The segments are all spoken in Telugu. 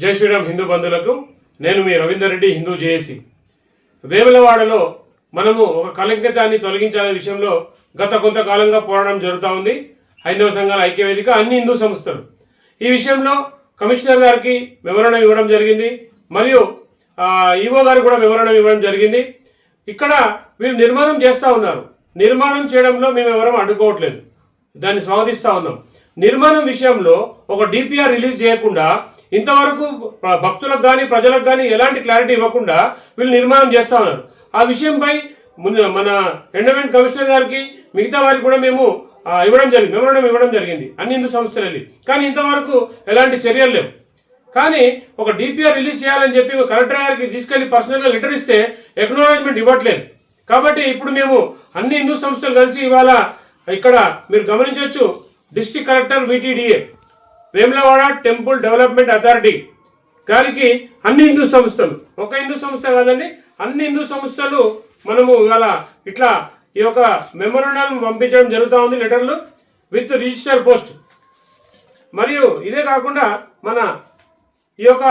జై శ్రీరామ్ హిందూ బంధువులకు నేను మీ రవీందర్ రెడ్డి హిందూ జేఏసి. వేములవాడలో మనము ఒక కలంకితాన్ని తొలగించాలనే విషయంలో గత కొంతకాలంగా పోరాటం జరుగుతూ ఉంది. హైందవ సంఘాల ఐక్యవేదిక అన్ని హిందూ సంస్థలు. ఈ విషయంలో కమిషనర్ గారికి వివరణ ఇవ్వడం జరిగింది. మరియు ఈవో గారికి కూడా వివరణ ఇవ్వడం జరిగింది. ఇక్కడ వీరు నిర్మాణం చేస్తూ ఉన్నారు. నిర్మాణం చేయడంలో మేము ఎవరం అడ్డుకోవట్లేదు. దాన్ని స్వాగతిస్తూ ఉన్నాం. నిర్మాణం విషయంలో ఒక డిపిఆర్ రిలీజ్ చేయకుండా ఇంతవరకు భక్తులకు కానీ ప్రజలకు కానీ ఎలాంటి క్లారిటీ ఇవ్వకుండా వీళ్ళు నిర్మాణం చేస్తా ఉన్నారు. ఆ విషయంపై ముందు మన ఎండమెంట్ కమిషనర్ గారికి మిగతా వారికి కూడా మేము ఇవ్వడం జరిగింది. మెమోరం ఇవ్వడం జరిగింది. అన్ని హిందూ సంస్థలు వెళ్ళి కానీ ఇంతవరకు ఎలాంటి చర్యలు లేవు. కానీ ఒక డిపిఆర్ రిలీజ్ చేయాలని చెప్పి కలెక్టర్ గారికి తీసుకెళ్ళి పర్సనల్గా లెటర్ ఇస్తే ఎక్నాలజ్మెంట్ ఇవ్వట్లేదు. కాబట్టి ఇప్పుడు మేము అన్ని హిందూ సంస్థలు కలిసి ఇవాళ ఇక్కడ మీరు గమనించవచ్చు district collector VTDA. Vemulawada temple development authority గారికి అన్ని హిందూ సంస్థలు ఒక హిందూ సంస్థ కాదండి అన్ని హిందూ సంస్థలు మనము ఇవాళ ఇట్లా ఈ యొక్క మెమోరండం పంపించడం జరుగుతూ ఉంది లెటర్లు విత్ రిజిస్టర్ పోస్ట్. మరియు ఇదే కాకుండా మన ఈ యొక్క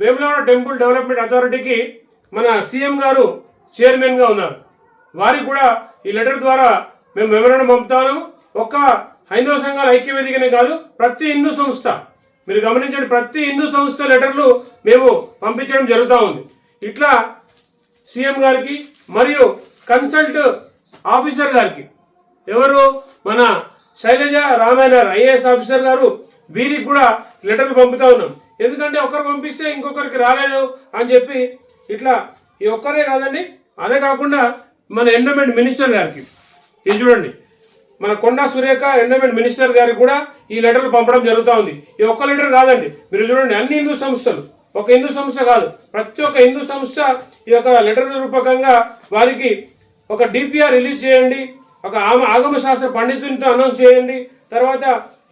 వేములవాడ టెంపుల్ డెవలప్మెంట్ అథారిటీకి మన సీఎం గారు చైర్మన్గా ఉన్నారు. వారికి కూడా ఈ లెటర్ ద్వారా మేము మెమరణం పంపుతాము ఒక హైందవ సంఘాల ఐక్యవేదికనే కాదు ప్రతి హిందూ సంస్థ. మీరు గమనించండి ప్రతి హిందూ సంస్థ లెటర్లు మేము పంపించడం జరుగుతూ ఉంది. ఇట్లా సీఎం గారికి మరియు కన్సల్ట్ ఆఫీసర్ గారికి ఎవరు? మన శైలజ రామాయణ ఐఏఎస్ ఆఫీసర్ గారు వీరికి కూడా లెటర్లు పంపుతా ఉన్నాం. ఎందుకంటే ఒకరు పంపిస్తే ఇంకొకరికి రాలేదు అని చెప్పి ఇట్లా ఈ ఒక్కరే కాదండి అదే కాకుండా మన ఎండోమెంట్ మినిస్టర్ గారికి. ఇది చూడండి. మన కొండా సురేఖ ఎండోమెంట్ మినిస్టర్ గారికి కూడా ఈ లెటర్లు పంపడం జరుగుతూ ఉంది. ఈ ఒక్క లెటర్ కాదండి. మీరు చూడండి అన్ని హిందూ సంస్థలు. ఒక హిందూ సంస్థ కాదు. ప్రతి ఒక్క హిందూ సంస్థ ఈ యొక్క లెటర్ రూపకంగా వారికి ఒక డిపిఆర్ రిలీజ్ చేయండి ఒక ఆమె ఆగమ శాస్త్ర పండితునితో అనౌన్స్ చేయండి. తర్వాత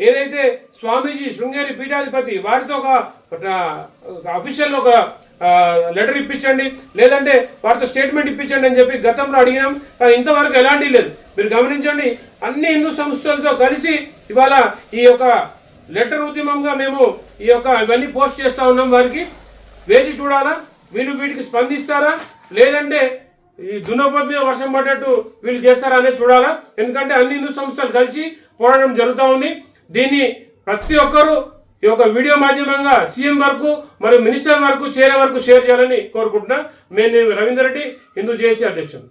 ఏదైతే స్వామీజీ శృంగేరి పీఠాధిపతి వారితో ఒక అఫీషియల్ ఒక లెటర్ ఇప్పించండి. లేదంటే వారితో స్టేట్మెంట్ ఇప్పించండి అని చెప్పి గతంలో అడిగినాం. కానీ ఇంతవరకు ఎలాంటి లేదు. మీరు గమనించండి అన్ని హిందూ సంస్థలతో కలిసి ఇవాళ ఈ యొక్క లెటర్ ఉద్యమంగా మేము ఈ యొక్క ఇవన్నీ పోస్ట్ చేస్తూ ఉన్నాం వారికి. వేచి చూడాలా? వీళ్ళు వీటికి స్పందిస్తారా? లేదంటే ఈ దున్నపోతు మీద వర్షం పడ్డట్టు వీళ్ళు చేస్తారా అనేది చూడాలా? ఎందుకంటే అన్ని హిందూ సంస్థలు కలిసి పోరాటం జరుగుతూ ఉంది. దీన్ని ప్రతి ఒక్కరూ ఈ యొక్క వీడియో మాధ్యమంగా సీఎం వరకు మరియు మినిస్టర్ వరకు చేరే వరకు షేర్ చేయాలని కోరుకుంటున్నా. నేను రవీందర్ రెడ్డి హిందూ జేఏసీ అధ్యక్షుడు.